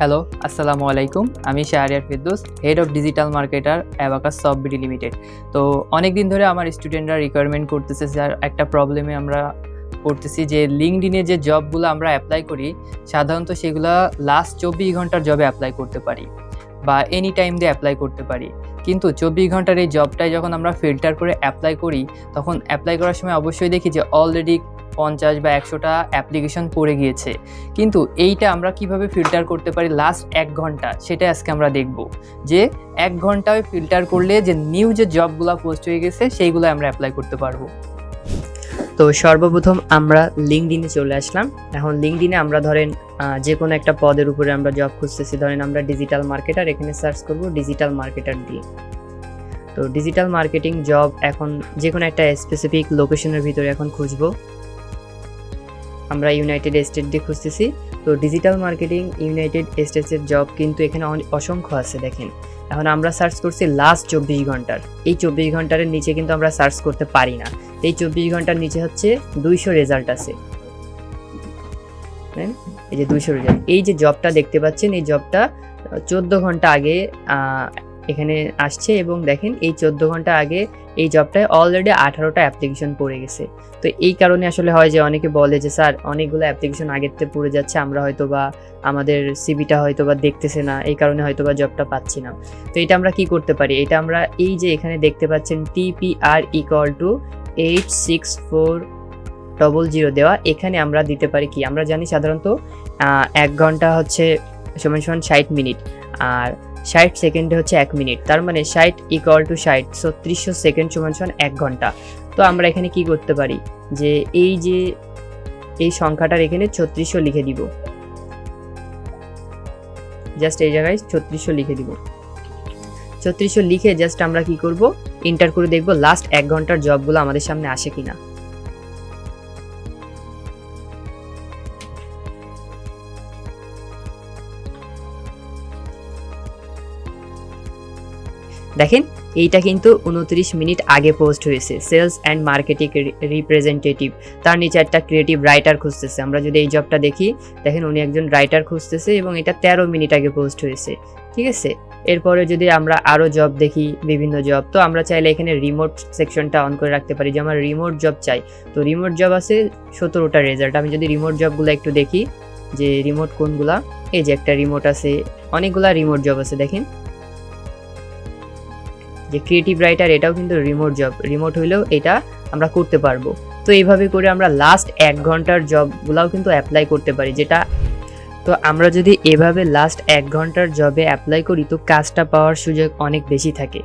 Hello আসসালামু আলাইকুম আমি Shahriar Firdous head of digital marketer Abacus SoftBD limited তো অনেক দিন ধরে আমার স্টুডেন্টরা রিকোয়ারমেন্ট করতেছে স্যার একটা প্রবলেমে আমরা পড়তেছি যে লিঙ্কডিনে যে জবগুলো আমরা অ্যাপ্লাই করি, সাধারণত সেগুলো লাস্ট চব্বিশ ঘণ্টার জবে অ্যাপ্লাই করতে পারি বা এনি টাইম দিয়ে অ্যাপ্লাই করতে পারি। কিন্তু চব্বিশ ঘণ্টার এই জবটাই যখন আমরা ফিল্টার করে অ্যাপ্লাই করি, তখন অ্যাপ্লাই করার সময় অবশ্যই দেখি যে অলরেডি পঞ্চাশ বা একশোটা অ্যাপ্লিকেশন পড়ে গিয়েছে। কিন্তু এইটা আমরা কীভাবে ফিল্টার করতে পারি লাস্ট এক ঘণ্টা সেটা আজকে আমরা দেখব। যে এক ঘন্টায় ফিল্টার করলে যে নিউ যে জবগুলো পোস্ট হয়ে গেছে সেইগুলো আমরা অ্যাপ্লাই করতে পারব। তো সর্বপ্রথম আমরা লিঙ্কডিনে চলে আসলাম। এখন লিঙ্কডিনে আমরা ধরেন যে কোনো একটা পদের উপরে আমরা জব খুঁজতেছি। ধরেন আমরা ডিজিটাল মার্কেটার এখানে সার্চ করব ডিজিটাল মার্কেটার দিয়ে। তো ডিজিটাল মার্কেটিং জব এখন যে কোনো একটা স্পেসিফিক লোকেশনের ভিতরে এখন খুঁজবো। আমরা ইউনাইটেড স্টেট দিয়ে খুঁজতেছি। তো ডিজিটাল মার্কেটিং ইউনাইটেড স্টেটসের জব কিন্তু এখানে অসংখ্য আছে, দেখেন। এখন আমরা সার্চ করছি লাস্ট চব্বিশ ঘণ্টার। এই চব্বিশ ঘণ্টার নিচে কিন্তু আমরা সার্চ করতে পারি না। এই চব্বিশ ঘণ্টার নিচে হচ্ছে দুইশো রেজাল্ট আছে। এই যে দুইশো রেজাল্ট এই যে জবটা দেখতে পাচ্ছেন, এই জবটা চোদ্দ ঘণ্টা আগে এখানে আসছে এবং দেখেন এই চোদ্দ ঘণ্টা আগে এই জবটায় অলরেডি আঠারোটা অ্যাপ্লিকেশন পড়ে গেছে। তো এই কারণে আসলে হয় যে অনেকে বলে যে, স্যার, অনেকগুলো অ্যাপ্লিকেশন আগের থেকে পড়ে যাচ্ছে, আমরা হয়তো বা আমাদের সিবিটা হয়তো বা দেখতেছে না, এই কারণে হয়তো বা জবটা পাচ্ছি না। তো এটা আমরা কি করতে পারি? এটা আমরা এই যে এখানে দেখতে পাচ্ছেন TPR equal to eight six four double zero দেওয়া। এখানে আমরা দিতে পারি কি? আমরা জানি সাধারণত এক ঘণ্টা হচ্ছে সমান সমান ষাট মিনিট। আর ষাট সেকেন্ডে হচ্ছে এক মিনিট। তার মানে ষাট ইকুয়াল টু ষাট ছত্রিশশো সেকেন্ড সমান সমান এক ঘণ্টা। তো আমরা এখানে কি করতে পারি? যে এই যে, এই সংখ্যাটার এখানে ছত্রিশশো লিখে দিব। জাস্ট এই জায়গায় ছত্রিশশো লিখে দিব। ছত্রিশশো লিখে জাস্ট আমরা কি করব? ইন্টার করে দেখব লাস্ট এক ঘণ্টার জবগুলো আমাদের সামনে আসে কিনা। দেখেন, এইটা কিন্তু উনত্রিশ মিনিট আগে পোস্ট হয়েছে। সেলস অ্যান্ড মার্কেটিং রিপ্রেজেন্টেটিভ তার নিচে একটা ক্রিয়েটিভ রাইটার খুঁজতেছে। আমরা যদি এই জবটা দেখি, দেখেন উনি একজন রাইটার খুঁজতেছে এবং এটা তেরো মিনিট আগে পোস্ট হয়েছে। ঠিক আছে? এরপরে যদি আমরা আরও জব দেখি, বিভিন্ন জব তো আমরা চাইলে এখানে রিমোট সেকশনটা অন করে রাখতে পারি। যে আমার রিমোট জব চাই, তো রিমোট জব আছে সতেরোটা রেজাল্ট আমি যদি রিমোট জবগুলো একটু দেখি, যে রিমোট কোনগুলা? এই যে একটা রিমোট আছে, অনেকগুলা রিমোট জব আছে, দেখেন। যে ক্রিয়েটিভ রাইটার এটাও কিন্তু রিমোট জব রিমোট হইলেও এটা আমরা করতে পারব। তো এইভাবে করে আমরা লাস্ট এক ঘণ্টার জবগুলাও কিন্তু অ্যাপ্লাই করতে পারি, যেটা তো আমরা যদি এভাবে লাস্ট এক ঘণ্টার জবে অ্যাপ্লাই করি, তো কাজটা পাওয়ার সুযোগ অনেক বেশি থাকে।